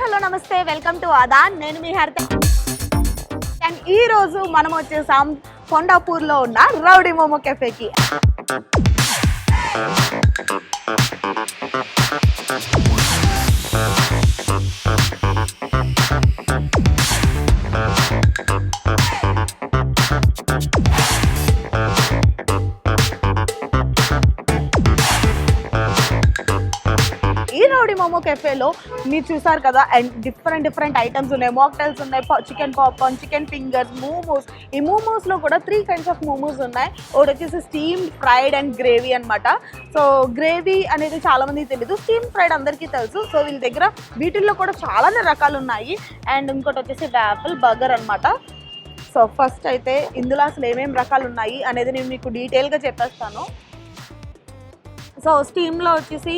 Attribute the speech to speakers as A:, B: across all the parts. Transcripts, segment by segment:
A: Hello నమస్తే. Welcome to అదాన్ నేను మీ హరిత. అండ్ ఈ రోజు మనం వచ్చేసాం కొండాపూర్లో ఉన్న రౌడీ మోమో కెఫేకి. మోమో కెఫేలో మీరు చూసారు కదా అండ్ డిఫరెంట్ డిఫరెంట్ ఐటమ్స్ ఉన్నాయి. మాక్టైల్స్ ఉన్నాయి chicken popcorn chicken fingers momos ఈ మోమోస్లో కూడా త్రీ కైండ్స్ ఆఫ్ మోమోస్ ఉన్నాయి. ఒకటి వచ్చేసి స్టీమ్ ఫ్రైడ్ అండ్ గ్రేవీ అన్నమాట. సో గ్రేవీ అనేది చాలామందికి తెలియదు స్టీమ్ ఫ్రైడ్ అందరికీ తెలుసు. సో వీళ్ళ దగ్గర వీటిల్లో కూడా చాలానే రకాలు ఉన్నాయి. అండ్ ఇంకోటి వచ్చేసి వ్యాపిల్ బర్గర్ అన్నమాట. సో ఫస్ట్ అయితే ఇందులో అసలు ఏమేమి రకాలు ఉన్నాయి అనేది నేను మీకు డీటెయిల్గా చెప్పేస్తాను. సో స్టీమ్లో వచ్చేసి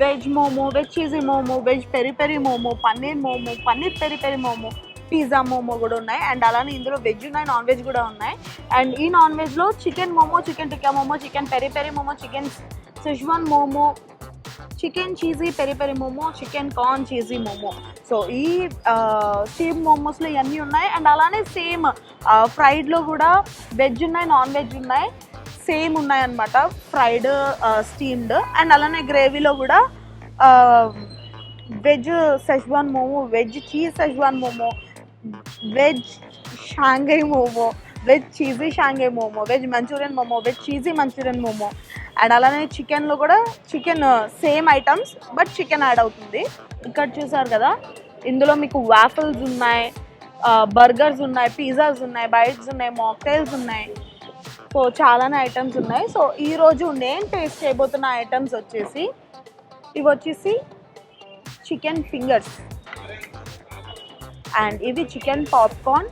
A: veg momo veg cheesy momo veg peri peri momo paneer momo paneer peri peri momo pizza momo కూడా ఉన్నాయి. అండ్ అలానే ఇందులో వెజ్ ఉన్నాయి నాన్ వెజ్ కూడా ఉన్నాయి. అండ్ ఈ నాన్ వెజ్లో chicken momo chicken tikka momo chicken peri peri momo chicken Schezwan momo chicken cheesy peri peri momo chicken corn cheesy momo so ఈ స్టీమ్ మోమోస్లో ఇవన్నీ ఉన్నాయి. అండ్ అలానే సేమ్ ఫ్రైడ్లో కూడా వెజ్ ఉన్నాయి నాన్ వెజ్ ఉన్నాయి. సేమ్ ఉన్నాయన్నమాట. Fried steamed. అండ్ అలానే గ్రేవీలో కూడా veg Schezwan momo veg cheese schezwan momo veg Shanghai momo veg cheesy Shanghai momo veg Manchurian momo veg cheesy Manchurian momo. And అలానే చికెన్లో కూడా chicken same items but chicken add అవుతుంది. ఇక్కడ చూసారు కదా ఇందులో మీకు వాఫల్స్ ఉన్నాయి బర్గర్స్ ఉన్నాయి పిజ్జాస్ ఉన్నాయి బైట్స్ ఉన్నాయి మాక్టైల్స్ ఉన్నాయి. సో చాలానే ఐటమ్స్ ఉన్నాయి. సో ఈరోజు నేను టేస్ట్ చేయబోతున్న ఐటమ్స్ వచ్చేసి ఇవి వచ్చేసి చికెన్ ఫింగర్స్ అండ్ ఇది చికెన్ పాప్కార్న్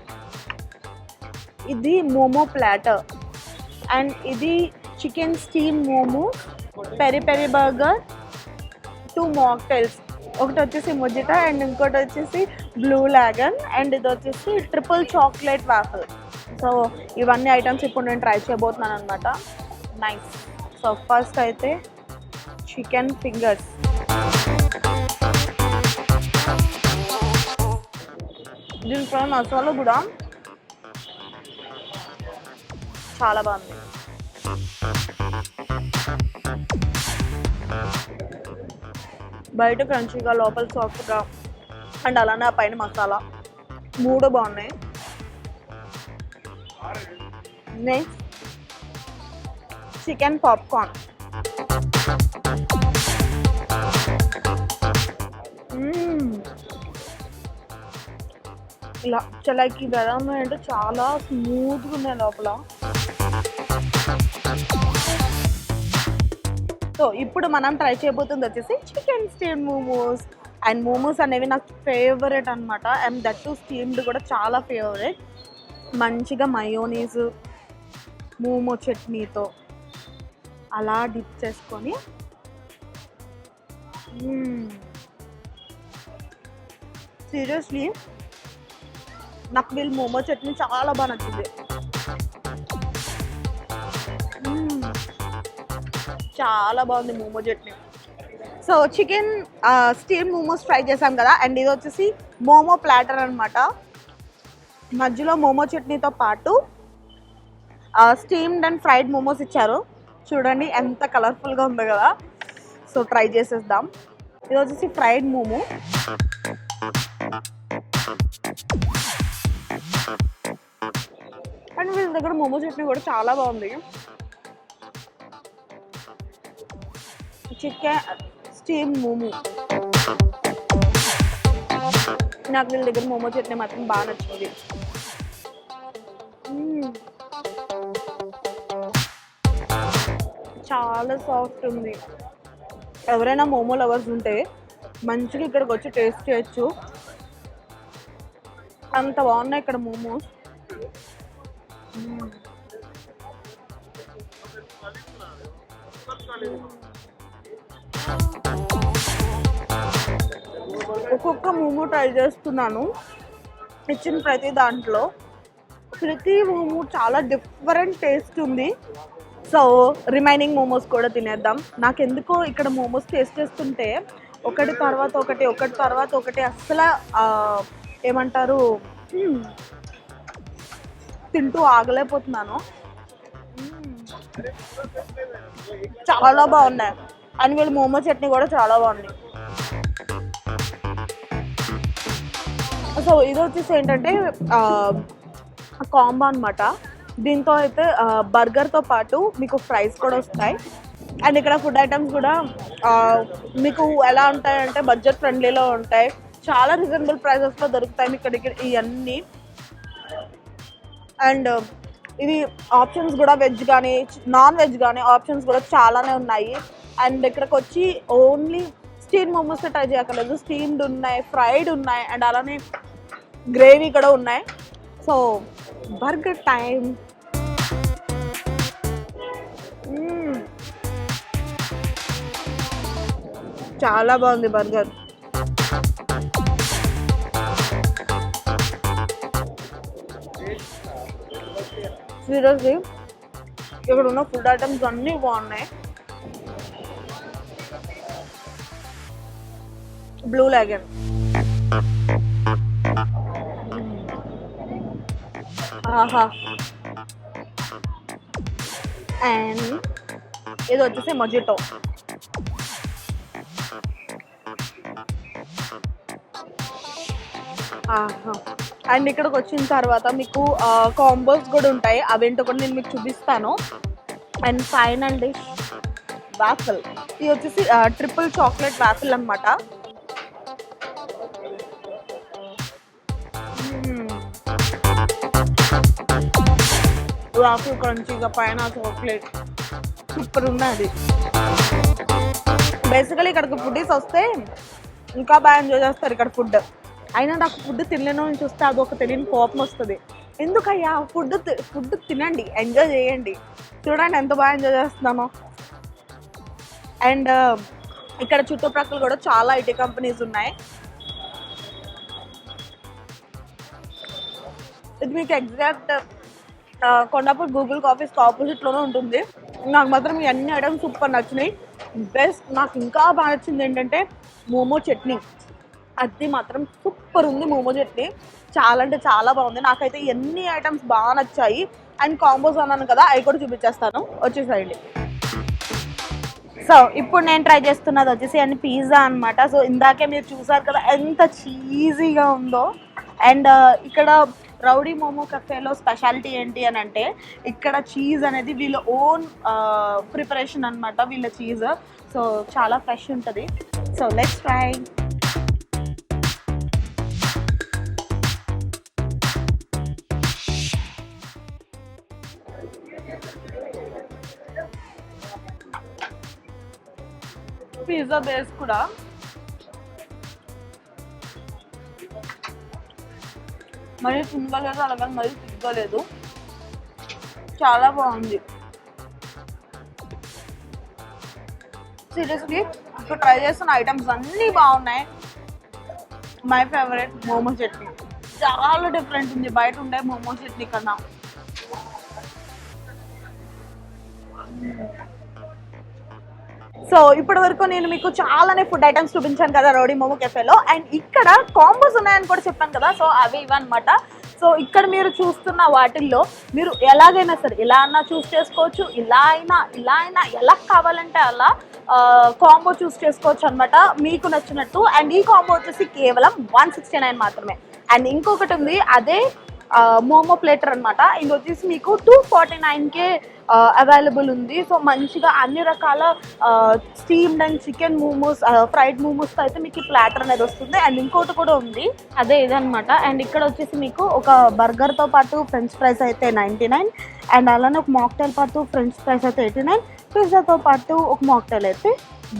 A: ఇది మోమో ప్లాటర్ అండ్ ఇది chicken steam momo peri peri burger two mocktails ఒకటి వచ్చేసి ముజిట అండ్ ఇంకోటి వచ్చేసి బ్లూ లాగన్ అండ్ ఇది వచ్చేసి ట్రిపుల్ చాక్లెట్ వాఫల్ సో ఇవన్నీ ఐటమ్స్ ఇప్పుడు నేను ట్రై చేయబోతున్నాను అనమాట నైస్ సో ఫస్ట్ అయితే చికెన్ ఫింగర్స్ దీంట్లో మసాలా కూడా చాలా బాగుంది. బయట క్రంచీగా లోపల సాఫ్ట్గా అండ్ అలానే ఆ పైన మసాలా. మూడు బాగున్నాయి. నెక్స్ట్ చికెన్ పాప్కార్న్ ఇలా చలాకి బెదం ఉన్నాయంటే చాలా స్మూత్గా ఉన్నాయి లోపల. సో ఇప్పుడు మనం ట్రై చేయబోతుంది వచ్చేసి chicken steam momos and momos అనేవి నాకు ఫేవరెట్ అనమాట అండ్ దట్ టు స్టీమ్డ్ కూడా చాలా ఫేవరెట్ మంచిగా మయోనీస్ మోమో చట్నీతో అలా డిప్ చేసుకొని సీరియస్లీ నాకు వీళ్ళు మోమో చట్నీ చాలా బాగా నచ్చింది. చాలా బాగుంది momo chutney so chicken steam momos try చేసాం కదా అండ్ ఇది వచ్చేసి మోమో ప్లాటర్ అనమాట మధ్యలో మోమో చట్నీతో పాటు స్టీమ్డ్ అండ్ ఫ్రైడ్ మోమోస్ ఇచ్చారు. చూడండి ఎంత కలర్ఫుల్గా ఉందో కదా. సో ట్రై చేసేద్దాం. ఇది వచ్చేసి ఫ్రైడ్ మోమో అండ్ వీళ్ళ దగ్గర మోమో చట్నీ కూడా చాలా బాగుంది. చికెన్ స్టీమ్ మోమో నాకు వీళ్ళ దగ్గర మోమో చట్నీ మాత్రం బాగా నచ్చింది. చాలా సాఫ్ట్ ఉంది. ఎవరైనా మోమో లవర్స్ ఉంటే మంచిగా ఇక్కడికి వచ్చి టేస్ట్ చేయొచ్చు. అంత బాగున్నాయి ఇక్కడ మోమోస్. ఒక్కొక్క మోమో ట్రై చేస్తున్నాను. ఇచ్చిన ప్రతి దాంట్లో. ప్రతి మోమో చాలా డిఫరెంట్ టేస్ట్ ఉంది. సో రిమైనింగ్ మోమోస్ కూడా తినేద్దాం. నాకు ఎందుకో ఇక్కడ మోమోస్ టేస్ట్ చేస్తుంటే ఒకటి తర్వాత ఒకటి ఒకటి తర్వాత ఒకటి అస్సలు ఏమంటారు తింటూ ఆగలేకపోతున్నాను. చాలా బాగున్నాయి. అని వీళ్ళు మోమో చట్నీ కూడా చాలా బాగుంది. సో ఇది వచ్చేసి ఏంటంటే కాంబో అనమాట దీంతో అయితే బర్గర్తో పాటు మీకు ఫ్రైస్ కూడా వస్తాయి. అండ్ ఇక్కడ ఫుడ్ ఐటమ్స్ కూడా మీకు ఎలా ఉంటాయంటే బడ్జెట్ ఫ్రెండ్లీలో ఉంటాయి. చాలా రీజనబుల్ ప్రైజెస్లో దొరుకుతాయి మీకు ఇక్కడ ఇవన్నీ అండ్ ఇవి ఆప్షన్స్ కూడా వెజ్ కానీ నాన్ వెజ్ కానీ ఆప్షన్స్ కూడా చాలానే ఉన్నాయి. అండ్ ఇక్కడికి వచ్చి ఓన్లీ స్టీమ్ మోమోస్ ట్రై చేయక్కర్లేదు. స్టీమ్డ్ ఉన్నాయి ఫ్రైడ్ ఉన్నాయి అండ్ అలానే గ్రేవీ కూడా ఉన్నాయి. సో బర్గర్ టైం చాలా బాగుంది బర్గర్. సీరియస్లీ ఇక్కడ ఉన్న ఫుడ్ ఐటమ్స్ అన్నీ బాగున్నాయి. Blue lagoon. ఆహా. అండ్ ఇది వచ్చేసి మొజిటో. అండ్ ఇక్కడికి వచ్చిన తర్వాత మీకు కాంబోస్ కూడా ఉంటాయి. అవేంటో కూడా నేను మీకు చూపిస్తాను. And final dish waffle. ఇది వచ్చేసి ట్రిపుల్ చాక్లెట్ వాఫిల్ అనమాట వాఫిల్ క్రంచీగా పైన చాక్లెట్ సూపర్ ఉన్నది. బేసికలీ ఇక్కడికి ఫుడీస్ వస్తే ఇంకా బాగా ఎంజాయ్ చేస్తారు ఇక్కడ ఫుడ్ అయినా నాకు ఫుడ్ తినలేను అని చూస్తే అది ఒక తెలియని కోపం వస్తుంది. ఎందుకయ్యా? ఫుడ్ ఫుడ్ తినండి ఎంజాయ్ చేయండి. చూడండి ఎంత బాగా ఎంజాయ్ చేస్తున్నామో అండ్ ఇక్కడ చుట్టుప్రక్కల కూడా చాలా ఐటీ కంపెనీస్ ఉన్నాయి. ఇది మీకు ఎగ్జాక్ట్ కొండాపూర్ గూగుల్ ఆఫీస్కి ఆపోజిట్లోనే ఉంటుంది. నాకు మాత్రం ఇవన్నీ ఐటమ్స్ సూపర్ నచ్చినాయి. బెస్ట్ నాకు ఇంకా బాగా నచ్చింది ఏంటంటే మోమో చట్నీ. అది మాత్రం సూపర్ ఉంది మోమో చట్నీ. చాలా అంటే చాలా బాగుంది. నాకైతే ఎన్ని ఐటమ్స్ బాగా నచ్చాయి. అండ్ కాంబోస్ అన్నాను కదా అవి కూడా చూపించేస్తాను. వచ్చేసేయండి. సో ఇప్పుడు నేను ట్రై చేస్తున్నది వచ్చేసి అండ్ పిజ్జా అన్నమాట. సో ఇందాకే మీరు చూసారు కదా ఎంత చీజీగా ఉందో. అండ్ uh, ఇక్కడ రౌడీ మోమో కఫేలో స్పెషాలిటీ ఏంటి అని అంటే ఇక్కడ చీజ్ అనేది వీళ్ళ ఓన్ ప్రిపరేషన్ uh, అన్నమాట వీళ్ళ చీజ్ సో చాలా ఫ్రెష్ ఉంటుంది. So let's try pizza base కూడా. మరీ తినగలేదు అలాగే మరీ తిరగలేదు చాలా బాగుంది. సీరియస్లీ ఇప్పుడు ట్రై చేస్తున్న ఐటమ్స్ అన్నీ బాగున్నాయి. My favourite momo chutney. చాలా డిఫరెంట్ ఉంది. బయట ఉండే మోమో చట్నీ కన్నా. సో ఇప్పటి వరకు నేను మీకు చాలానే ఫుడ్ ఐటమ్స్ చూపించాను కదా రౌడీ మోమో కెఫేలో అండ్ ఇక్కడ కాంబోస్ ఉన్నాయని కూడా చెప్పాను కదా సో అవి ఇవన్నమాట సో ఇక్కడ మీరు చూస్తున్న వాటిల్లో మీరు ఎలాగైనా సరే ఇలా అన్నా చూస్ చేసుకోవచ్చు ఇలా అయినా ఇలా అయినా ఎలా కావాలంటే అలా కాంబో చూస్ చేసుకోవచ్చు అనమాట మీకు నచ్చినట్టు. అండ్ ఈ కాంబో వచ్చేసి కేవలం వన్ సిక్స్టీ నైన్ మాత్రమే. అండ్ ఇంకొకటి ఉంది అదే మోమో ప్లేటర్ అనమాట ఇది వచ్చేసి మీకు టూ ఫార్టీ నైన్కే అవైలబుల్ ఉంది. సో మంచిగా అన్ని రకాల steamed and chicken momos fried మోమోస్తో అయితే మీకు ఈ ప్లాటర్ అనేది వస్తుంది. అండ్ ఇంకోటి కూడా ఉంది. అదే ఇదనమాట అండ్ ఇక్కడ వచ్చేసి మీకు ఒక బర్గర్తో పాటు ఫ్రెంచ్ ఫ్రైస్ అయితే నైంటీ నైన్ అండ్ అలానే ఒక మాక్టైల్ పాటు ఫ్రెంచ్ ఫ్రైస్ అయితే ఎయిటీ నైన్ పిజ్జాతో పాటు ఒక మాక్టైల్ అయితే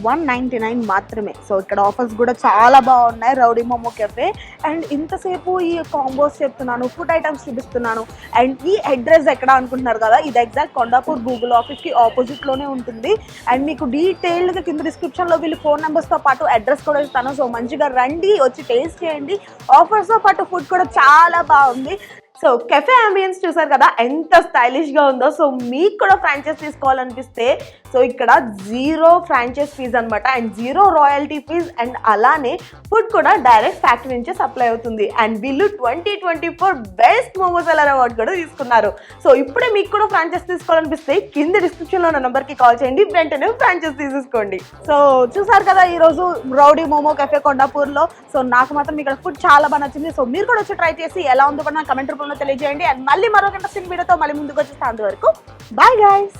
A: వన్ నైంటీ నైన్ మాత్రమే. సో ఇక్కడ ఆఫర్స్ కూడా చాలా బాగున్నాయి రౌడీ మోమో కెఫే. అండ్ ఇంతసేపు ఈ కాంబోస్ చెప్తున్నాను ఫుడ్ ఐటమ్స్ చూపిస్తున్నాను. అండ్ ఈ అడ్రస్ ఎక్కడ అనుకుంటున్నారు కదా ఇది ఎగ్జాక్ట్ కొండాపూర్ గూగుల్ ఆఫీస్కి ఆపోజిట్లోనే ఉంటుంది. అండ్ మీకు డీటెయిల్డ్గా కింద డిస్క్రిప్షన్లో వీళ్ళు ఫోన్ నెంబర్స్తో పాటు అడ్రస్ కూడా ఇస్తాను. సో మంచిగా రండి వచ్చి టేస్ట్ చేయండి. ఆఫర్స్తో పాటు ఫుడ్ కూడా చాలా బాగుంది. సో కెఫే అంబియన్స్ చూసారు కదా ఎంత స్టైలిష్గా ఉందో. సో మీకు కూడా ఫ్రాంచైజ్ తీసుకోవాలనిపిస్తే సో ఇక్కడ జీరో ఫ్రాంచైజ్ ఫీజ్ అన్నమాట. And zero royalty fees and అలానే ఫుడ్ కూడా డైరెక్ట్ ఫ్యాక్టరీ నుంచే సప్లై అవుతుంది. అండ్ వీళ్ళు twenty twenty four best momos seller award కూడా తీసుకున్నారు. సో ఇప్పుడే మీకు కూడా ఫ్రాంచైజ్ తీసుకోవాలనిపిస్తే కింద డిస్క్రిప్షన్లో ఉన్న నెంబర్కి కాల్ చేయండి. వెంటనే ఫ్రాంచైజ్ తీసేసుకోండి. సో చూసారు కదా ఈ రోజు రౌడీ మోమో కెఫే కొండాపూర్లో సో నాకు మాత్రం ఇక్కడ ఫుడ్ చాలా బాగా నచ్చింది. సో మీరు కూడా వచ్చి ట్రై చేసి ఎలా ఉందో కూడా నా కమెంట్ రూపంలో రూపంలో తెలియజేయండి. అండ్ మళ్ళీ మరో గంట వీడియోతో మళ్ళీ ముందుకు వచ్చేస్తాను అంతవరకు. Bye guys